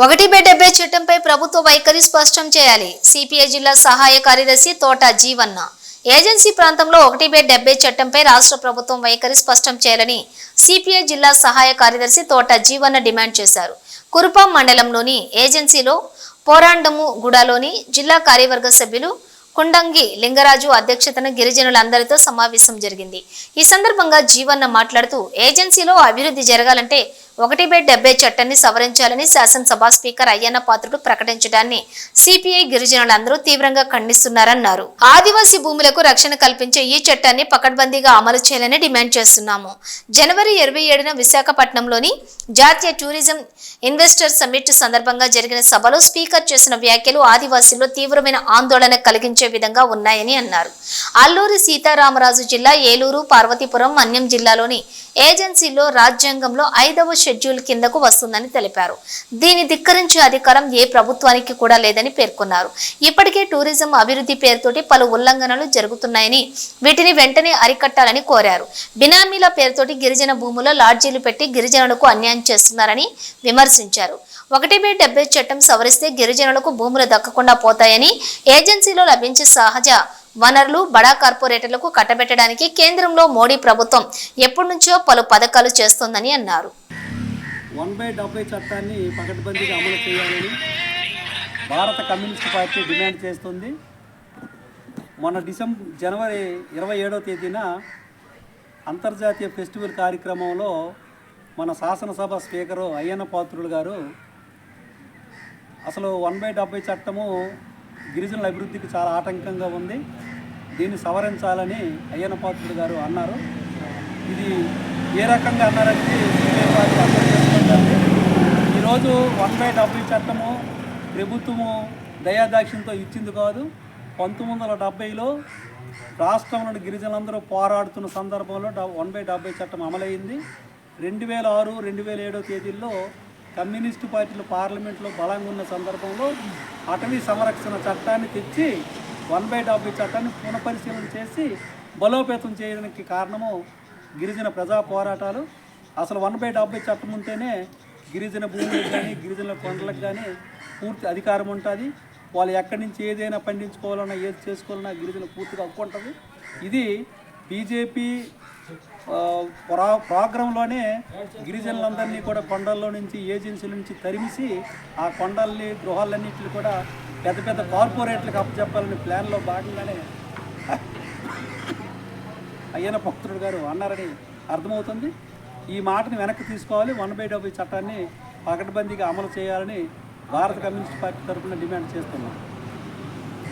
ఒకటి బై డెబ్బై చట్టంపై ప్రభుత్వ వైఖరి స్పష్టం చేయాలి. సిపిఐ జిల్లా సహాయ కార్యదర్శి తోట జీవన్న. ఏజెన్సీ ప్రాంతంలో ఒకటి బై డెబ్బై చట్టంపై రాష్ట్ర ప్రభుత్వం వైఖరి స్పష్టం చేయాలని సిపిఐ జిల్లా సహాయ కార్యదర్శి తోట జీవన్న డిమాండ్ చేశారు. కురుపాం మండలంలోని ఏజెన్సీలో పోరాండము గుడాలోని జిల్లా కార్యవర్గ సభ్యులు కుండంగి లింగరాజు అధ్యక్షతన గిరిజనులందరితో సమావేశం జరిగింది. ఈ సందర్భంగా జీవన్న మాట్లాడుతూ ఏజెన్సీలో అభివృద్ధి జరగాలంటే ఒకటి బై డెబ్బై చట్టాన్ని సవరించాలని శాసనసభ స్పీకర్ అయ్యన్న పాత్రుడు ప్రకటించడాన్ని సిపిఐ గిరిజనులందరూ తీవ్రంగా ఖండిస్తున్నారన్నారు. ఆదివాసీ భూములకు రక్షణ కల్పించే ఈ చట్టాన్ని పకడ్బందీగా అమలు చేయాలని డిమాండ్ చేస్తున్నాము. జనవరి ఇరవై ఏడున విశాఖపట్నంలోని జాతీయ టూరిజం ఇన్వెస్టర్ సమ్మిట్ సందర్భంగా జరిగిన సభలో స్పీకర్ చేసిన వ్యాఖ్యలు ఆదివాసీల్లో తీవ్రమైన ఆందోళన కలిగించారు కలిగించే విధంగా ఉన్నాయని అన్నారు. అల్లూరి సీతారామరాజు జిల్లా ఏలూరు పార్వతీపురం మన్యం జిల్లాలోని ఏజెన్సీలో రాజ్యాంగంలో ఐదవ షెడ్యూల్ కిందకు వస్తుందని తెలిపారు. దీని ధిక్కరించే అధికారం ఏ ప్రభుత్వానికి కూడా లేదని పేర్కొన్నారు. ఇప్పటికే టూరిజం అభివృద్ధి పేరుతోటి పలు ఉల్లంఘనలు జరుగుతున్నాయని వీటిని వెంటనే అరికట్టాలని కోరారు. బినామీల పేరుతోటి గిరిజన భూముల్లో లాడ్జీలు పెట్టి గిరిజనులకు అన్యాయం చేస్తున్నారని విమర్శించారు. ఒకటి బై డెబ్బై చట్టం సవరిస్తే గిరిజనులకు భూములు దక్కకుండా పోతాయని ఏజెన్సీలో లభించారు సహజ వనరులు బడా కార్పొరేటర్లకు కట్టబెట్టడానికి కేంద్రంలో మోడీ ప్రభుత్వం ఎప్పటి నుంచో పలు పథకాలు చేస్తోందని అన్నారు. వన్ బై డెబ్బై చట్టాన్ని పకడ్బందీగా అమలు చేయాలని భారత కమ్యూనిస్ట్ పార్టీ డిమాండ్ చేస్తుంది. మొన్న డిసెంబర్ జనవరి ఇరవై ఏడవ తేదీన అంతర్జాతీయ ఫెస్టివల్ కార్యక్రమంలో మన శాసనసభ స్పీకరు అయ్యన్న పాత్రుడు గారు అసలు వన్ బై డెబ్బై చట్టము గిరిజనుల అభివృద్ధికి చాలా ఆటంకంగా ఉంది. దీన్ని సవరించాలని అయ్యన పాత్రుడు గారు అన్నారు. ఇది ఏ రకంగా అన్నారంటే ఈరోజు వన్ బై డెబ్బై చట్టము ప్రభుత్వము దయాదాక్షిణ్యంతో ఇచ్చింది కాదు. పంతొమ్మిది వందల డెబ్బైలో రాష్ట్రంలోని గిరిజనులందరూ పోరాడుతున్న సందర్భంలో డ- వన్ బై డెబ్బై చట్టం అమలైంది. రెండు వేల ఆరు రెండు వేల ఏడో తేదీల్లో కమ్యూనిస్టు పార్టీలు పార్లమెంట్లో బలంగా ఉన్న సందర్భంలో అటవీ సంరక్షణ చట్టాన్ని తెచ్చి వన్ బై డెబ్బై చట్టాన్ని పునఃపరిశీలన చేసి బలోపేతం చేయడానికి కారణము గిరిజన ప్రజా పోరాటాలు. అసలు వన్ బై డెబ్బై చట్టం ఉంటేనే గిరిజన భూములకు కానీ గిరిజన కొండలకు కానీ పూర్తి అధికారం ఉంటుంది. వాళ్ళు ఎక్కడి నుంచి ఏదైనా పండించుకోవాలన్నా ఏది చేసుకోవాలన్నా గిరిజన పూర్తిగా హక్కు ఉంటుంది ఇది బీజేపీ ప్రా ప్రోగ్రాంలోనే గిరిజనులందరినీ కూడా కొండల్లో నుంచి ఏజెన్సీల నుంచి తరిమిసి ఆ కొండల్ని గృహాలన్నింటిని కూడా పెద్ద పెద్ద కార్పొరేట్లకు అప్పచెప్పాలని ప్లాన్లో భాగంగానే అయ్యన భక్తుడు గారు అన్నారని అర్థమవుతుంది. ఈ మాటని వెనక్కి తీసుకోవాలి. వన్ బై డెబ్బై చట్టాన్ని పకడ్బందీగా అమలు చేయాలని భారత కమ్యూనిస్ట్ పార్టీ తరఫున డిమాండ్ చేస్తున్నాం.